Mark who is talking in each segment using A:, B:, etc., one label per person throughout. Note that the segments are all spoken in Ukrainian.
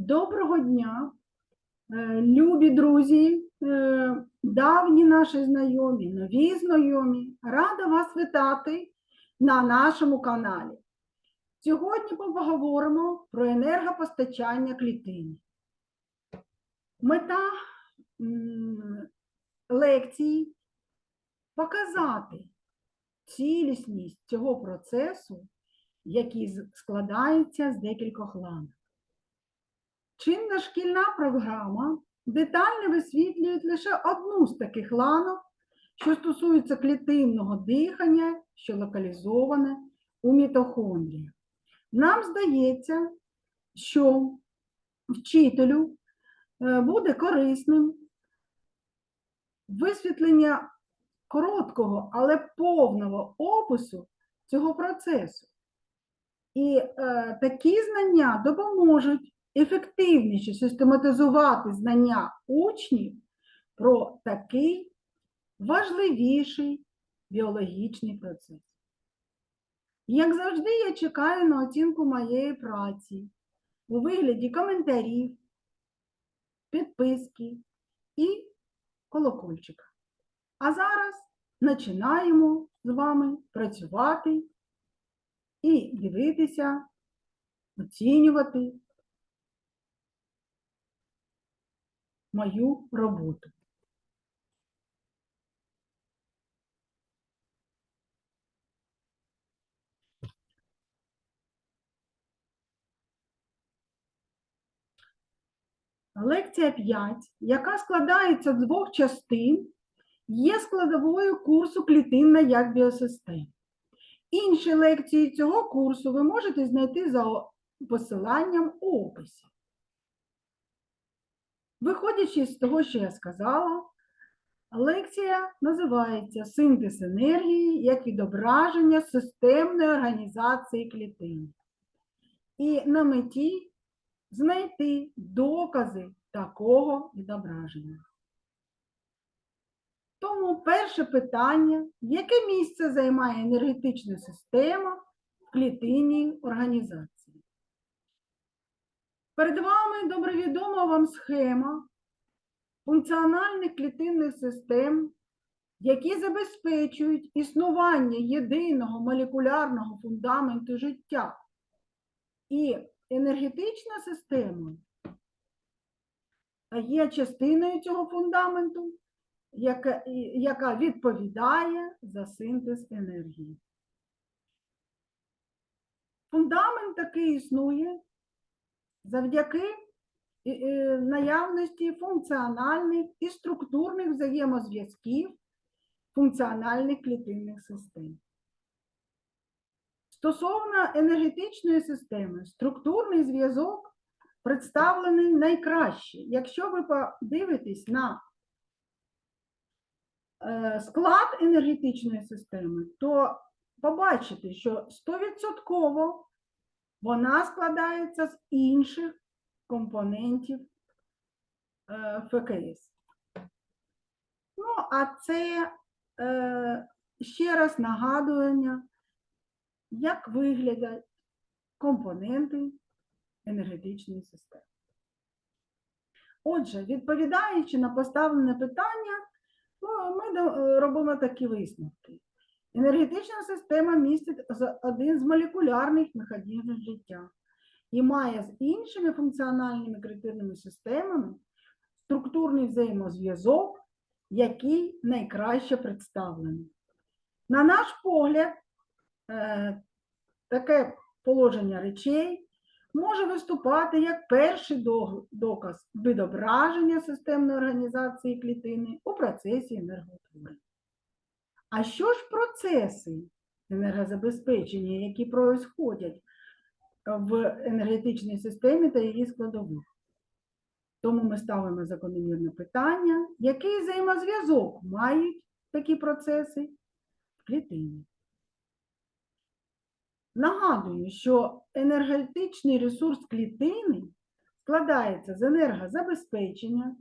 A: Доброго дня, Е, любі друзі, е, давні наші знайомі, нові знайомі. Рада вас вітати на нашому каналі. Сьогодні поговоримо про енергопостачання клітини. Мета лекції показати цілісність цього процесу, який складається з декількох ланок. Чинна шкільна програма детально висвітлює лише одну з таких ланок, що стосується клітинного дихання, що локалізоване у мітохондріях. Нам здається, що вчителю е, буде корисним висвітлення короткого, але повного опису цього процесу. І е, такі знання допоможуть ефективніше систематизувати знання учнів про такий важливіший біологічний процес. Як завжди, я чекаю на оцінку моєї праці у вигляді коментарів, підписки і колокольчика. А зараз починаємо з вами працювати і дивитися, оцінювати мою роботу. Лекція 5, яка складається з двох частин, є складовою курсу клітинна як біосистема. Інші лекції цього курсу ви можете знайти за посиланням у описі. Виходячи з того, що я сказала, лекція називається Синтез енергії як відображення системної організації клітин. І на меті знайти докази такого відображення. Тому перше питання: яке місце займає енергетична система в клітинній організації? Перед вами добре відома вам схема функціональних клітинних систем, які забезпечують існування єдиного молекулярного фундаменту життя. І енергетична система є частиною цього фундаменту, яка, яка відповідає за синтез енергії. Фундамент такий існує завдяки наявності функціональних і структурних взаємозв'язків функціональних клітинних систем. Стосовно енергетичної системи, структурний зв'язок представлений найкраще. Якщо ви подивитесь на е, склад енергетичної системи, то побачите, що 100% вона складається з інших компонентів е, ФКС. Ну, а це е, ще раз нагадування, як виглядять компоненти енергетичної системи. Отже, відповідаючи на поставлене питання, ну, ми робимо такі висновки. Енергетична система містить один з молекулярних механізмів життя і має з іншими функціональними клітинними системами структурний взаємозв'язок, який найкраще представлений. На наш погляд, е, таке положення речей може виступати як перший доказ відображення системної організації клітини у процесі енергоутворення. А що ж процеси енергозабезпечення, які происходять в енергетичній системі та її складових? Тому ми ставимо закономірне питання, який взаємозв'язок мають такі процеси в клітині. Нагадую, що енергетичний ресурс клітини складається з енергозабезпечення,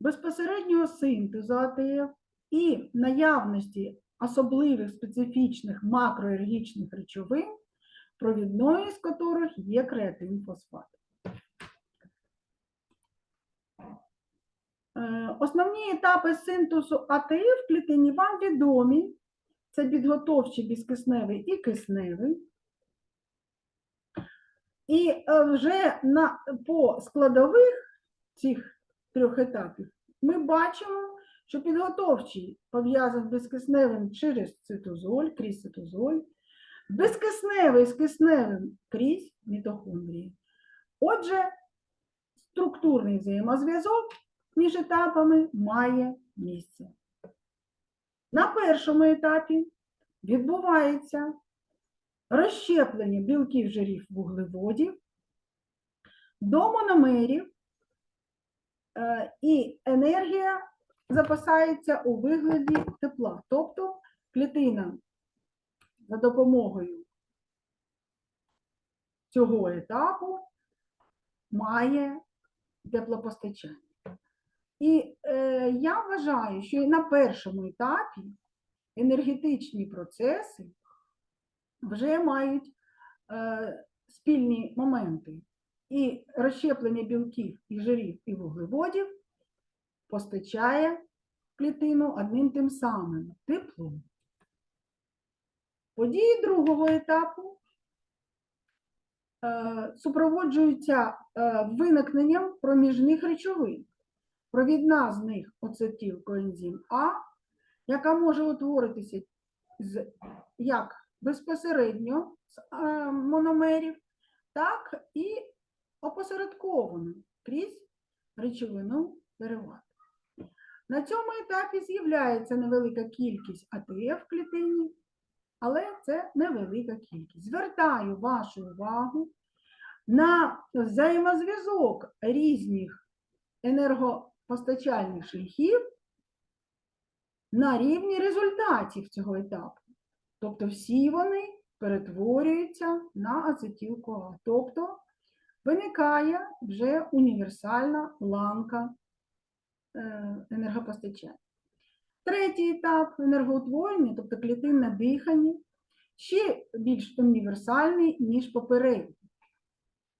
A: безпосереднього синтезу АТФ і наявності особливих специфічних макроергічних речовин, провідною з котрих є креатин фосфат. Е, основні етапи синтезу АТФ в клітині вам відомі. Це підготовчий безкисневий і кисневий. І е, вже на, по складових цих трьох етапів ми бачимо, що підготовчий пов'язаний з безкисневим через цитозоль, крізь цитозоль, безкисневий з кисневим крізь мітохондрії. Отже, структурний взаємозв'язок між етапами має місце. На першому етапі відбувається розщеплення білків, жирів, вуглеводів до мономерів, е, і енергія запасається у вигляді тепла. Тобто клітина за допомогою цього етапу має теплопостачання. І е, я вважаю, що і на першому етапі енергетичні процеси вже мають е, спільні моменти. І розщеплення білків, і жирів, і вуглеводів постачає клітину одним тим самим теплом. Події другого етапу е, супроводжуються е, виникненням проміжних речовин. Провідна з них оцетилкоензим А, яка може утворитися з, як безпосередньо з е, мономерів, так і опосередковано крізь речовину перевади. На цьому етапі з'являється невелика кількість АТФ в клітині, але це невелика кількість. Звертаю вашу увагу на взаємозв'язок різних енергопостачальних шляхів на рівні результатів цього етапу. Тобто всі вони перетворюються на ацетил-КоА. Тобто виникає вже універсальна ланка енергопостачання. Третій етап енергоутворення, тобто клітинне дихання, ще більш універсальний, ніж попередній.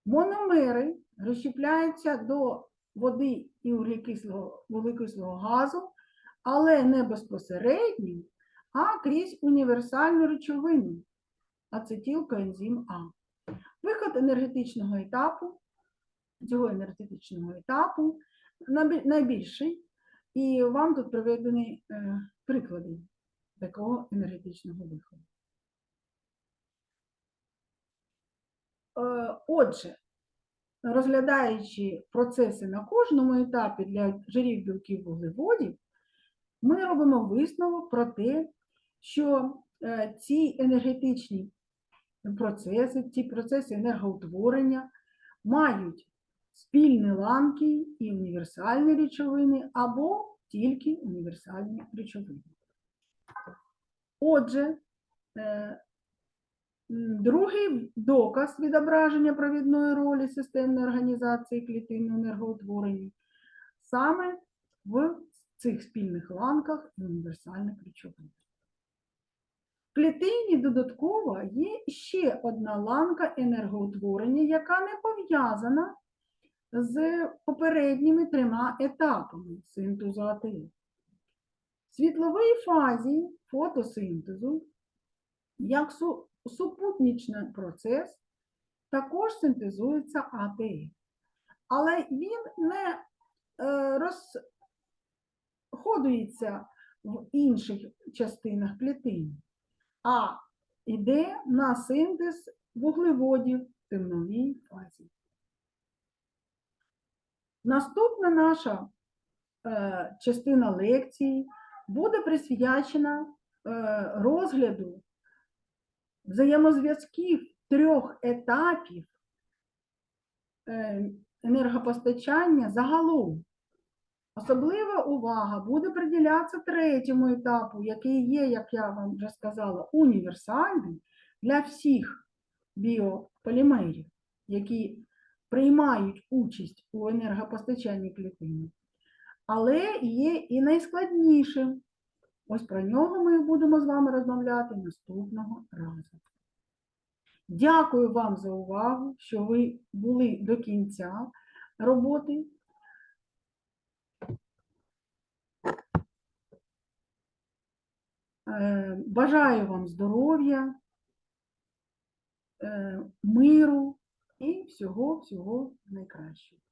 A: Мономери розщепляються до води і вуглекислого, вуглекислого газу, але не безпосередньо, а крізь універсальну речовину ацетилкоензим А. Виход енергетичного етапу, цього енергетичного етапу найбільший, і вам тут приведені е, приклади такого енергетичного виходу. Е, Отже, розглядаючи процеси на кожному етапі для жирів, білків, вуглеводів, ми робимо висновок про те, що е, ці енергетичні процеси, ці процеси енергоутворення мають спільні ланки і універсальні речовини або тільки універсальні речовини. Отже, е, другий доказ відображення провідної ролі системної організації клітинного енергоутворення саме в цих спільних ланках і універсальних речовин. В клітині додатково є ще одна ланка енергоутворення, яка не пов'язана з попередніми трьома етапами синтезу АТФ. В світловій фазі фотосинтезу, як супутнічний процес, також синтезується АТФ. Але він не е, розходується в інших частинах клітини, а йде на синтез вуглеводів в темновій фазі. Наступна наша е, частина лекції буде присвячена е, розгляду взаємозв'язків трьох етапів е, енергопостачання загалом. Особлива увага буде приділятися третьому етапу, який є, як я вам вже сказала, універсальним для всіх біополімерів, які приймають участь у енергопостачанні клітини. Але є і найскладніше. Ось про нього ми будемо з вами розмовляти наступного разу. Дякую вам за увагу, що ви були до кінця роботи. Е, бажаю вам здоров'я, е, миру і всього-всього найкращого.